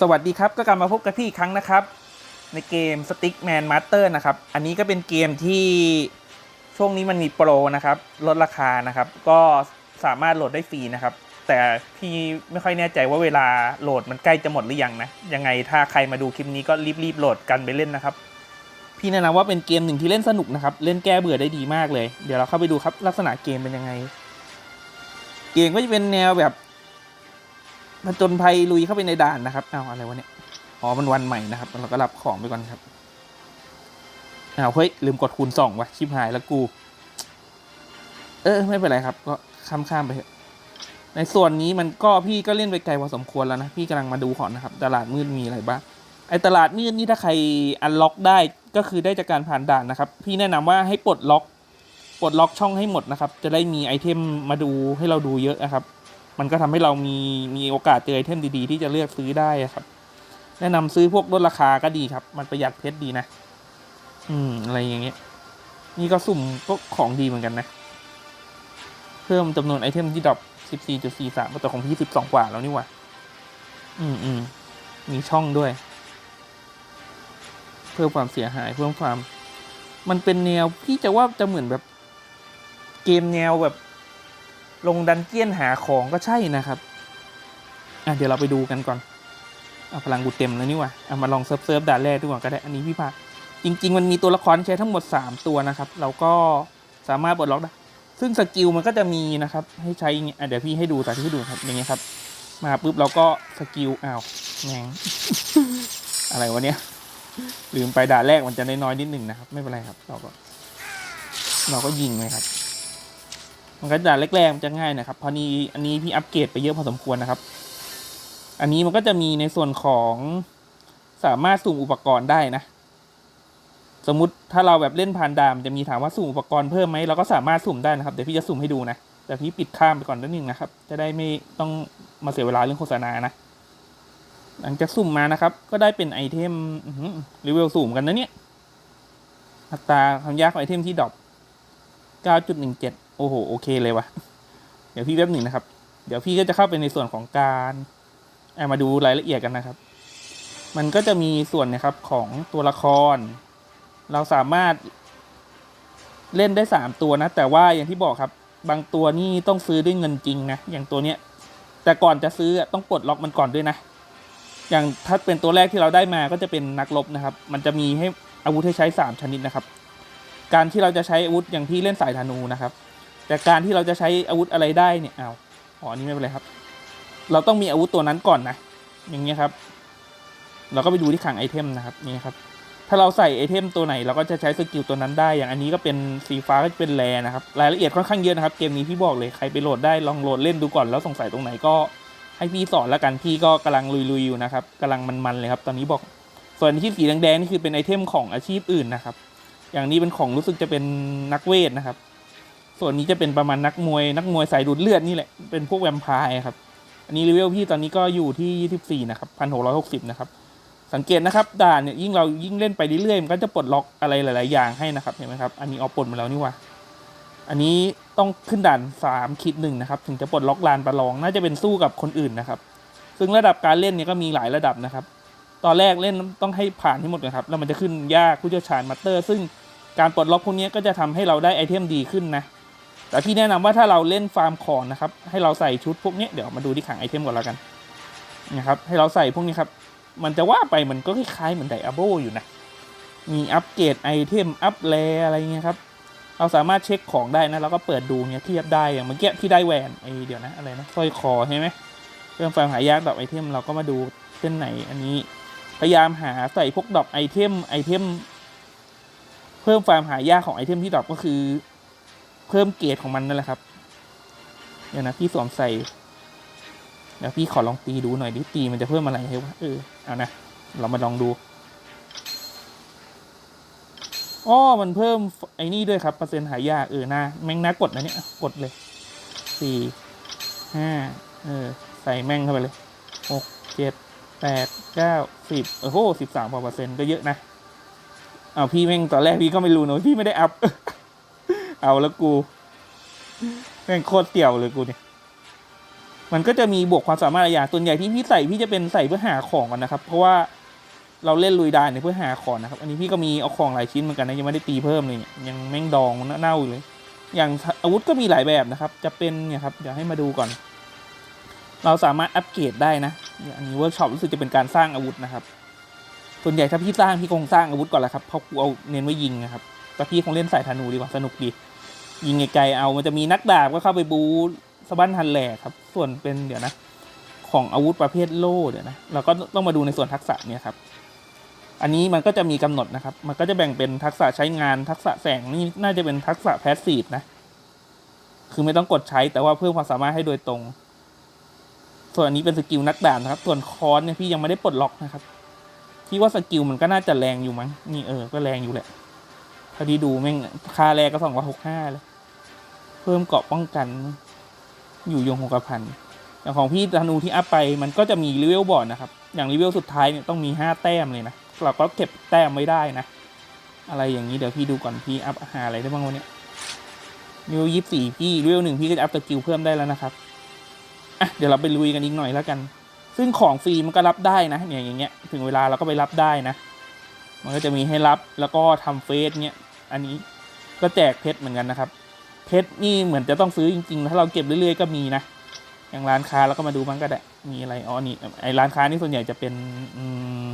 สวัสดีครับก็กลับมาพบกับพี่อีกครั้งนะครับ ในเกม Stickman Master นะครับ อันนี้ก็เป็นเกมที่ช่วงนี้มันมีโปรนะครับ ลดราคานะครับ ก็สามารถโหลดได้ฟรีนะครับ แต่พี่ไม่ค่อยแน่ใจว่าเวลาโหลดมันใกล้จะหมดหรือยังนะ ยังไงถ้าใครมาดูคลิปนี้ก็รีบๆโหลดกันไปเล่นนะครับ พี่แนะนำว่าเป็นเกมหนึ่งที่เล่นสนุกนะครับ เล่นแก้เบื่อได้ดีมากเลย เดี๋ยวเราเข้าไปดูครับลักษณะเกมเป็นยังไง เกมก็จะเป็นแนวแบบ ผจญภัยลุยเข้าไปในด่านนะครับเอาอะไรวะเนี่ยอ๋อมันวันใหม่นะครับเราก็รับของไปก่อนครับอ้าวเฮ้ยลืมกดคูณสองวะชิบหายแล้วกู เออไม่เป็นไรครับ ก็ข้ามข้ามไปเถอะในส่วนนี้มันก็พี่ก็เล่นไปไกลพอสมควรแล้วนะพี่กำลังมาดูก่อนนะครับ ตลาดมืดมีอะไรบ้างไอตลาดมืดนี่ถ้าใครอันล็อกได้ก็คือได้จากการผ่านด่านนะครับ พี่แนะนำว่าให้ปลดล็อกปลดล็อกช่องให้หมดนะครับ จะได้มีไอเทมมาดูให้เราดูเยอะนะครับ มันก็ทำให้เรามีมีโอกาสเจอไอเทมดีๆ ที่จะเลือกซื้อได้ครับ แนะนำซื้อพวกลดราคาก็ดีครับ มันประหยัดเพชรดีนะ อืม อะไรอย่างเงี้ย นี่ก็สุ่มก็ของดีเหมือนกันนะ เพิ่มจำนวนไอเทมที่ดรอป14.43แต่ของพี่12กว่าแล้วนี่หว่า อืมอืมมีช่องด้วย เพิ่มความเสียหายเพิ่มความ มันเป็นแนวพี่จะว่าจะเหมือนแบบ เกมแนวแบบ ลงดันเจียนหาของก็ใช่นะครับ อะเดี๋ยวเราไปดูกันก่อนเอาพลังกูเต็มแล้วนี่ว่าเอามาลองเซิร์ฟเซิร์ฟด่านแรกดูก่อนก็ได้ อันนี้พี่พาจริง ๆ มันมีตัวละครใช้ทั้งหมด 3 ตัวนะครับ เราก็สามารถปลดล็อกได้ ซึ่งสกิลมันก็จะมีนะครับ ให้ใช้อย่างเงี้ยอะเดี๋ยวพี่ให้ดูสาธิตให้ดูครับ อย่างเงี้ยครับ มาปุ๊บเราก็สกิลอ้าวแหงอะไรวะเนี้ยลืมไปด่านแรกมันจะน้อยๆนิดหนึ่งนะครับ ไม่เป็นไรครับ เราก็ เราก็ยิงเลยครับ มันก็ด่านแรกๆมันจะง่ายนะครับ พอนี้อันนี้พี่อัปเกรดไปเยอะพอสมควรนะครับ อันนี้มันก็จะมีในส่วนของสามารถสุ่มอุปกรณ์ได้นะ สมมติถ้าเราแบบเล่นผ่านดามจะมีถามว่าสุ่มอุปกรณ์เพิ่มไหมเราก็สามารถสุ่มได้นะครับเดี๋ยวพี่จะสุ่มให้ดูนะแต่พี่ปิดข้ามไปก่อนนิดนึงนะครับ จะได้ไม่ต้องมาเสียเวลาเรื่องโฆษณานะ หลังจากสุ่มมานะครับ ก็ได้เป็นไอเทมรีเวลสุ่มกันนะเนี่ยอัตราความยากของไอเทมที่ดรอป9.17 โอ้โหโอเคเลยวะเดี๋ยวพี่แป๊บหนึ่งนะครับ เดี๋ยวพี่ก็จะเข้าไปในส่วนของการเอามาดูรายละเอียดกันนะครับ มันก็จะมีส่วนนะครับของตัวละคร เราสามารถเล่นได้สามตัวนะ แต่ว่าอย่างที่บอกครับ บางตัวนี่ต้องซื้อด้วยเงินจริงนะ อย่างตัวเนี้ย แต่ก่อนจะซื้อต้องปลดล็อกมันก่อนด้วยนะ อย่างถ้าเป็นตัวแรกที่เราได้มาก็จะเป็นนักรบนะครับ มันจะมีให้อาวุธให้ใช้สามชนิดนะครับ การที่เราจะใช้อาวุธอย่างพี่เล่นสายธนูนะครับ แต่การที่เราจะใช้อาวุธอะไรได้เนี่ยเอาอ๋ออันนี้ไม่เป็นไรครับ เราต้องมีอาวุธตัวนั้นก่อนนะ อย่างเงี้ยครับ เราก็ไปดูที่ขังไอเทมนะครับนี่ครับ ถ้าเราใส่ไอเทมตัวไหน เราก็จะใช้สกิลตัวนั้นได้ อย่างอันนี้ก็เป็นสีฟ้าก็จะเป็นแรนะครับ รายละเอียดค่อนข้างเยอะนะครับ เกมนี้พี่บอกเลยใครไปโหลดได้ลองโหลดเล่นดูก่อนแล้วสงสัยตรงไหนก็ให้พี่สอนแล้วกันพี่ก็กำลังลุยๆอยู่นะครับกำลังมันๆเลยครับ ตอนนี้บอก ส่วนที่สีแดงๆนี่คือเป็นไอเทมของอาชีพอื่นนะครับ อย่างนี้เป็นของรู้สึกจะเป็นนักเวทนะครับ ส่วนนี้จะเป็นประมาณนักมวยนักมวยสายดูดเลือดนี่แหละ เป็นพวกแวมไพร์ครับ อันนี้เลเวลพี่ตอนนี้ก็อยู่ที่ 24 นะครับ 1660 นะครับ สังเกตนะครับด่านเนี่ยยิ่งเรายิ่งเล่นไปเรื่อยๆมันก็จะปลดล็อกอะไรหลาย ๆ อย่างให้นะครับเห็นไหมครับ อันนี้เอาปลดมาแล้วนี่ว่า อันนี้ต้องขึ้นด่าน3คิดหนึ่งนะครับ ถึงจะปลดล็อกลานประลอง น่าจะเป็นสู้กับคนอื่นนะครับ ซึ่งระดับการเล่นเนี่ยก็มีหลายระดับนะครับ ตอนแรกเล่นต้องให้ผ่านให้หมดนะครับ แล้วมันจะขึ้นยากผู้เชี่ยวชาญมาสเตอร์ ซึ่งการปลดล็อกพวกนี้ก็จะทำให้เราได้ไอเทมดีขึ้นนะ แต่ที่แนะนำว่าถ้าเราเล่นฟาร์มของนะครับ ให้เราใส่ชุดพวกนี้เดี๋ยวมาดูที่ขังไอเทมก่อนแล้วกันนะครับ ให้เราใส่พวกนี้ครับ มันจะว่าไปมันก็คล้ายๆเหมือนไดอาโบอยู่นะ มีอัปเกรดไอเทมอัปแลอะไรเงี้ยครับ เราสามารถเช็คของได้นะ แล้วก็เปิดดูเนี่ยเทียบได้อย่างเมื่อกี้ที่ได้แหวนไอเดี๋ยวนะอะไรนะสร้อยคอใช่ไหมเรื่องฟาร์มหายากดอกไอเทมเราก็มาดูเส้นไหนอันนี้ พยายามหาใส่พวกดอกไอเทมไอเทม เพิ่มความหายากของไอเทมที่ดอปก็คือ เพิ่มเกรดของมันนั่นแหละครับ เดี๋ยวนะพี่สวมใส่เดี๋ยวพี่ขอลองตีดูหน่อยดิตีมันจะเพิ่มอะไรให้วะเออเอานะเรามาลองดูอ้อมันเพิ่มไอ้นี่ด้วยครับเปอร์เซ็นต์หายากเออนะแม่งน่ากดนะเนี่ยกดเลยสี่ห้าเออใส่แม่งเข้าไปเลยหกเจ็ดแปดเก้าสิบโอ้โหสิบสามเปอร์เซ็นต์ก็เยอะนะเอาพี่แม่งตอนแรกพี่ก็ไม่รู้นะพี่ไม่ได้อัพ เอาแล้วกูแม่งโคตรเตี่ยวเลยกูเนี่ย มันก็จะมีบวกความสามารถหลายอย่างส่วนใหญ่ที่พี่ใส่พี่จะเป็นใส่เพื่อหาของก่อนนะครับ เพราะว่าเราเล่นลุยดานเนี่ยเพื่อหาของนะครับ อันนี้พี่ก็มีเอาของหลายชิ้นเหมือนกันนะยังไม่ได้ตีเพิ่มเลยเนี่ยยังแม่งดองเน่าอยู่เลย อย่างอาวุธก็มีหลายแบบนะครับ จะเป็นเนี่ยครับเดี๋ยวให้มาดูก่อน เราสามารถอัปเกรดได้นะอันนี้เวิร์กช็อปรู้สึกจะเป็นการสร้างอาวุธนะครับ ส่วนใหญ่ถ้าพี่สร้างพี่คงสร้างอาวุธก่อนแหละครับเพราะกูเอาเน้นไว้ยิงนะครับแต่พี่คงเล่นสายธนูดีกว่าสนุกดี ยิงไกลๆเอามันจะมีนักดาบก็เข้าไปบูสะบั้นทันแหลกครับ ส่วนเป็นเดี๋ยวนะ ของอาวุธประเภทโล่เดี๋ยวนะเราก็ต้องมาดูในส่วนทักษะเนี่ยครับ อันนี้มันก็จะมีกำหนดนะครับ มันก็จะแบ่งเป็นทักษะใช้งานทักษะแสงนี่น่าจะเป็นทักษะแพสซีฟนะ คือไม่ต้องกดใช้แต่ว่าเพิ่มความสามารถให้โดยตรง ส่วนอันนี้เป็นสกิลนักดาบนะครับ ส่วนคอนเนี่ยพี่ยังไม่ได้ปลดล็อกนะครับพี่ว่าสกิลมันก็น่าจะแรงอยู่มั้งนี่เออก็แรงอยู่แหละถ้าที่ดูแม่งค่าแรกก็สองร้อยหกห้าเลย เพิ่มเกราะป้องกัน อยู่ยงหกพันอย่างของพี่ธนูที่อัพไปมันก็จะมีรีเวลบอร์ดนะครับ อย่างรีเวลสุดท้ายเนี่ยต้องมีห้าแต้มเลยนะ เราก็เก็บแต้มไว้ได้นะ อะไรอย่างนี้เดี๋ยวพี่ดูก่อนพี่อัพหาอะไรได้บ้างวะเนี่ยรีเวลยี่สี่พี่รีเวลหนึ่งพี่ก็จะอัพสกิลเพิ่มได้แล้วนะครับ อะเดี๋ยวเราไปลุยกันอีกหน่อยแล้วกัน ซึ่งของฟรีมันก็รับได้นะเนี่ยอย่างเงี้ย ถึงเวลาเราก็ไปรับได้นะ มันก็จะมีให้รับแล้วก็ทำเฟสเนี่ย อันนี้ก็แจกเพชรเหมือนกันนะครับ เพชรนี่เหมือนจะต้องซื้อจริงๆ ถ้าเราเก็บเรื่อยๆก็มีนะ อย่างร้านค้าเราก็มาดูบ้างก็ได้ มีอะไร อ๋อ นี่ ไอร้านค้านี่ส่วนใหญ่จะเป็น อืม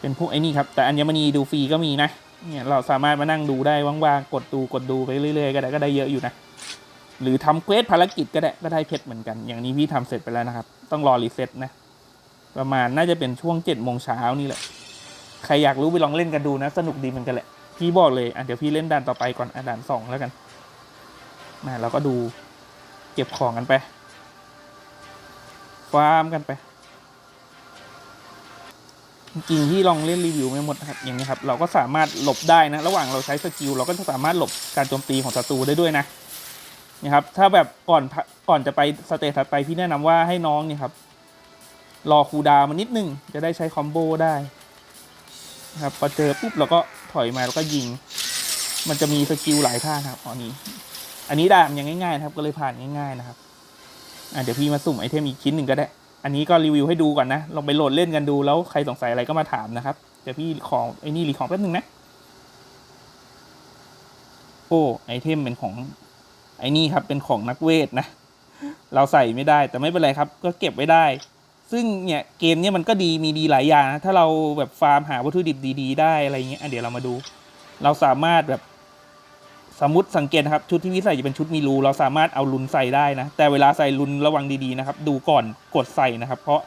เป็นพวกไอ้นี่ครับ แต่อัญมณีดูฟรีก็มีนะ เนี่ยเราสามารถมานั่งดูได้ว่างๆ กดดูกดดูไปเรื่อยๆ ก็ได้ ก็ได้เยอะอยู่นะ หรือทำเควสภารกิจก็ได้ ก็ได้เพชรเหมือนกัน อย่างนี้พี่ทำเสร็จไปแล้วนะครับ ต้องรอรีเซ็ตนะ ประมาณน่าจะเป็นช่วงเจ็ดโมงเช้านี่แหละ ใครอยากรู้ไปลองเล่นกันดูนะ สนุกดีเหมือนกันแหละ พี่บอกเลยอะเดี๋ยวพี่เล่นด่านต่อไปก่อนอะด่านสองแล้วกันมาเราก็ดูเก็บของกันไปฟาร์มกันไป จริงที่ลองเล่นรีวิวไม่หมดนะครับอย่างนี้ครับ เราก็สามารถหลบได้นะ ระหว่างเราใช้สกิลเราก็จะสามารถหลบการโจมตีของศัตรูได้ด้วยนะนี่ครับ ถ้าแบบก่อนก่อนจะไปสเตจถัดไปพี่แนะนำว่าให้น้องนี่ครับ รอคูดาวมานิดนึงจะได้ใช้คอมโบได้นะครับพอเจอปุ๊บเราก็ ถอยมาแล้วก็ยิง มันจะมีสกิลหลายท่านครับอันนี้ อันนี้ดานยังง่ายๆนะครับ ก็เลยผ่านง่ายๆนะครับอะเดี๋ยวพี่มาสุ่มไอเทมอีกชิ้นหนึ่งก็ได้ อันนี้ก็รีวิวให้ดูก่อนนะ ลองไปโหลดเล่นกันดู แล้วใครสงสัยอะไรก็มาถามนะครับ เดี๋ยวพี่ของไอ้นี่รีของแป๊บนึงนะ โอ้ไอเทมเป็นของไอ้นี่ครับเป็นของนักเวทนะ เราใส่ไม่ได้แต่ไม่เป็นไรครับ ก็เก็บไว้ได้ ซึ่งเนี่ยเกมเนี้ยมันก็ดีมีดีหลายอย่างนะถ้าเราแบบฟาร์มหาวัตถุดิบดี ๆ ได้อะไรเงี้ยอะเดี๋ยวเรามาดู เราสามารถแบบสมมติสังเกตนะครับชุดที่วิใส่จะเป็นชุดมีรูเราสามารถเอาลุนใส่ได้นะ แต่เวลาใส่ลุนระวังดีๆนะครับ ดูก่อนกดใส่นะครับ เพราะ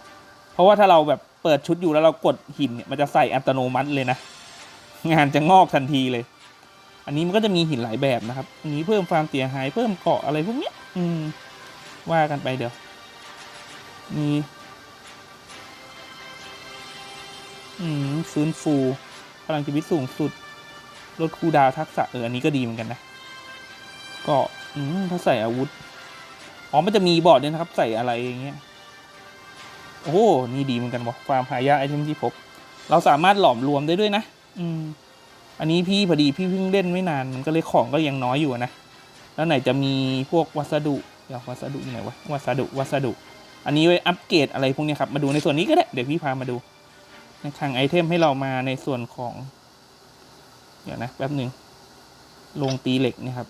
เพราะว่าถ้าเราแบบเปิดชุดอยู่แล้วเรากดหินเนี่ยมันจะใส่อัตโนมัติเลยนะ งานจะงอกทันทีเลย อันนี้มันก็จะมีหินหลายแบบนะครับ อันนี้เพิ่มความเสียหายเพิ่มเกาะอะไรพวกเนี้ย อืม ว่ากันไปเดี๋ยวมี อืมฟื้นฟูพลังชีวิตสูงสุด ลดคูดาวทักษะเอออันนี้ก็ดีเหมือนกันนะ ก็อืมถ้าใส่อาวุธ อ๋อ มันจะมีบอร์ดด้วยนะครับ ใส่อะไรอย่างเงี้ย โอ้โหนี่ดีเหมือนกันวะฟาร์มหายากไอเทมที่พบ เราสามารถหลอมรวมได้ด้วยนะ อืม อันนี้พี่พอดีพี่เพิ่งเล่นไม่นาน มันก็เลยของก็ยังน้อยอยู่นะ แล้วไหนจะมีพวกวัสดุเดี๋ยววัสดุอยู่ไหนวะ วัสดุ วัสดุ อันนี้ไว้อัปเกรดอะไรพวกนี้ครับ มาดูในส่วนนี้ก็ได้ เดี๋ยวพี่พามาดู คลังไอเทมให้เรามาในส่วนของ เดี๋ยวนะแป๊บหนึ่งลงตีเหล็กนี่ยครับ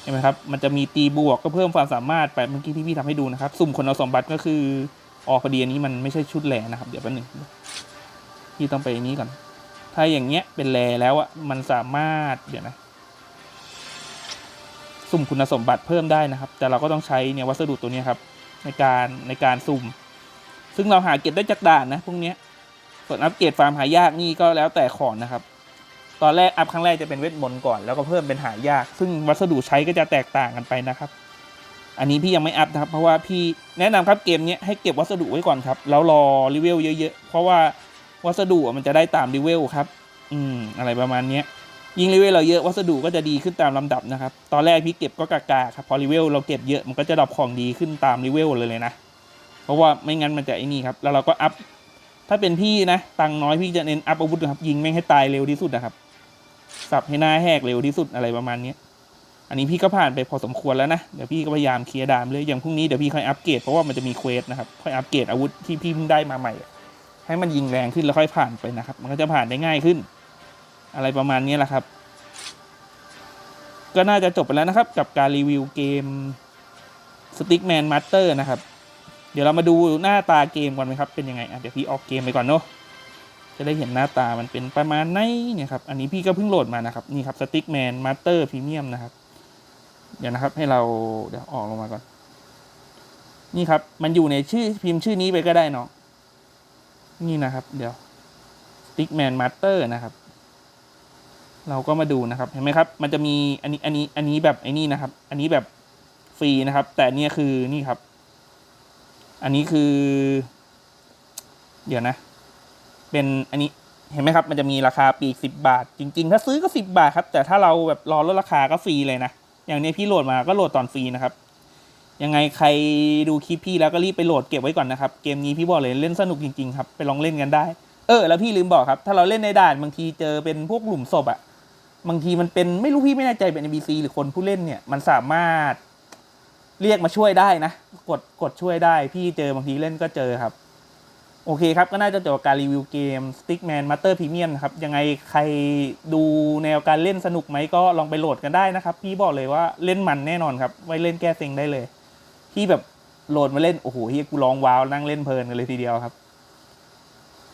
เห็นไหมครับ มันจะมีตีบวกก็เพิ่มความสามารถไปเมื่อกี้ที่พี่ทำให้ดูนะครับ สุ่มคนเอาสมบัติก็คือออพอดีอันนี้มันไม่ใช่ชุดแหลนะครับ เดี๋ยวแป๊บหนึ่งพี่ต้องไปอันนี้ก่อน ถ้าอย่างเงี้ยเป็นแลแล้วอะมันสามารถเดี๋ยวนะ สุ่มคุณสมบัติเพิ่มได้นะครับ แต่เราก็ต้องใช้เนี่ยวัสดุตัวนี้ครับ ในการในการสุ่ม ซึ่งเราหาเก็บได้จากด่านนะพวกเนี้ย ส่วนอัปเกรดฟาร์มหายากนี่ก็แล้วแต่ของนะครับ ตอนแรกอัพครั้งแรกจะเป็นเวทมนต์ก่อนแล้วก็เพิ่มเป็นหายาก ซึ่งวัสดุใช้ก็จะแตกต่างกันไปนะครับ อันนี้พี่ยังไม่อัพนะครับ เพราะว่าพี่แนะนำครับเกมนี้ให้เก็บวัสดุไว้ก่อนครับ แล้วรอรีเวลเยอะๆ เพราะว่าวัสดุมันจะได้ตามรีเวลครับ อืมอะไรประมาณเนี้ยยิ่งรีเวลเราเยอะวัสดุก็จะดีขึ้นตามลำดับนะครับ ตอนแรกพี่เก็บก็กากาครับพอรีเวลเราเก็บเยอะมันก็จะดรอปของดีขึ้นตามรีเวลเลยเลยนะ เพราะว่าไม่งั้นมันจะไอ้นี่ครับ แล้วเราก็อัพ ถ้าเป็นพี่นะ ตังน้อยพี่จะเน้นอัพอาวุธนะครับ ยิงแม่งให้ตายเร็วที่สุดนะครับ สับให้หน้าแหกเร็วที่สุดอะไรประมาณเนี้ยอันนี้พี่ก็ผ่านไปพอสมควรแล้วนะ เดี๋ยวพี่ก็พยายามเคลียร์ดามเลยอย่างพรุ่งนี้เดี๋ยวพี่ค่อยอัปเกรดเพราะว่ามันจะมีเควสนะครับ ค่อยอัปเกรดอาวุธที่พี่เพิ่งได้มาใหม่ ให้มันยิงแรงขึ้นแล้วค่อยผ่านไปนะครับ มันก็จะผ่านได้ง่ายขึ้น อะไรประมาณนี้แหละครับ ก็น่าจะจบไปแล้วนะครับ กับการรีวิวเกม Stickman Master นะครับ เดี๋ยวเรามาดูหน้าตาเกมก่อนไหมครับ เป็นยังไงอะเดี๋ยวพี่ออกเกมไปก่อนเนาะจะได้เห็นหน้าตามันเป็นประมาณไหนเนี่ยครับ อันนี้พี่ก็เพิ่งโหลดมานะครับ นี่ครับ Stickman Master Premium นะครับ เดี๋ยวนะครับให้เราเดี๋ยวออกลงมาก่อน นี่ครับ มันอยู่ในชื่อพิมพ์ชื่อนี้ไปก็ได้เนาะนี่นะครับ เดี๋ยว Stickman Master นะครับ เราก็มาดูนะครับ เห็นไหมครับ มันจะมีอันนี้อันนี้อันนี้แบบไอ้นี่นะครับ อันนี้แบบฟรีนะครับ แต่เนี่ยคือนี่ครับ อันนี้คือ เดี๋ยวนะ เป็นอันนี้เห็นไหมครับ มันจะมีราคาปีกสิบาท จริง ๆ ถ้าซื้อก็สิบาทครับ แต่ถ้าเราแบบรอลดราคาก็ฟรีเลยนะ อย่างนี้พี่โหลดมาก็โหลดตอนฟรีนะครับ ยังไงใครดูคลิปพี่แล้วก็รีบไปโหลดเก็บไว้ก่อนนะครับ เกมนี้พี่บอกเลยเล่นสนุกจริง ๆ ครับ ไปลองเล่นกันได้ เออ แล้วพี่ลืมบอกครับ ถ้าเราเล่นในด่านบางทีเจอเป็นพวกหลุมศพอะบางทีมันเป็นไม่รู้พี่ไม่แน่ใจเป็น NPC หรือคนผู้เล่นเนี่ย มันสามารถ เรียกมาช่วยได้นะ กดกดช่วยได้พี่เจอบางทีเล่นก็เจอครับ โอเคครับ ก็น่าจะจบการรีวิวเกม Stickman Master Premium นะครับ ยังไงใครดูแนวการเล่นสนุกไหมก็ลองไปโหลดกันได้นะครับ พี่บอกเลยว่าเล่นมันแน่นอนครับ ไว้เล่นแก้เซ็งได้เลย พี่แบบโหลดมาเล่น โอ้โหเฮียกูร้องว้าวนั่งเล่นเพลินกันเลยทีเดียวครับ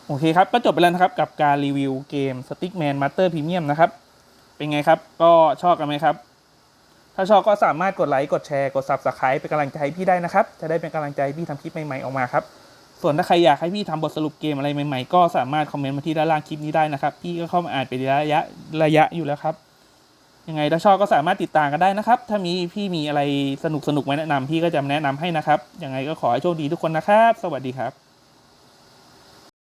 โอเคครับ ก็จบไปแล้วนะครับกับการรีวิวเกม Stickman Master Premium นะครับ เป็นไงครับ ก็ชอบกันไหมครับ ถ้าชอบก็สามารถกดไลค์ กดแชร์ กด Subscribe เป็นกำลังใจให้พี่ได้นะครับ จะได้เป็นกำลังใจพี่ทำคลิปใหม่ๆออกมาครับ ส่วนถ้าใครอยากให้พี่ทำบทสรุปเกมอะไรใหม่ๆ ก็สามารถคอมเมนต์มาที่ด้านล่างคลิปนี้ได้นะครับ พี่ก็เข้ามาอ่านเป็นระยะระยะอยู่แล้วครับ ยังไงถ้าชอบก็สามารถติดตามกันได้นะครับ ถ้ามีพี่มีอะไรสนุกๆมาแนะนำพี่ก็จะแนะนำให้นะครับ ยังไงก็ขอให้โชคดีทุกคนนะครับ สวัสดีครับ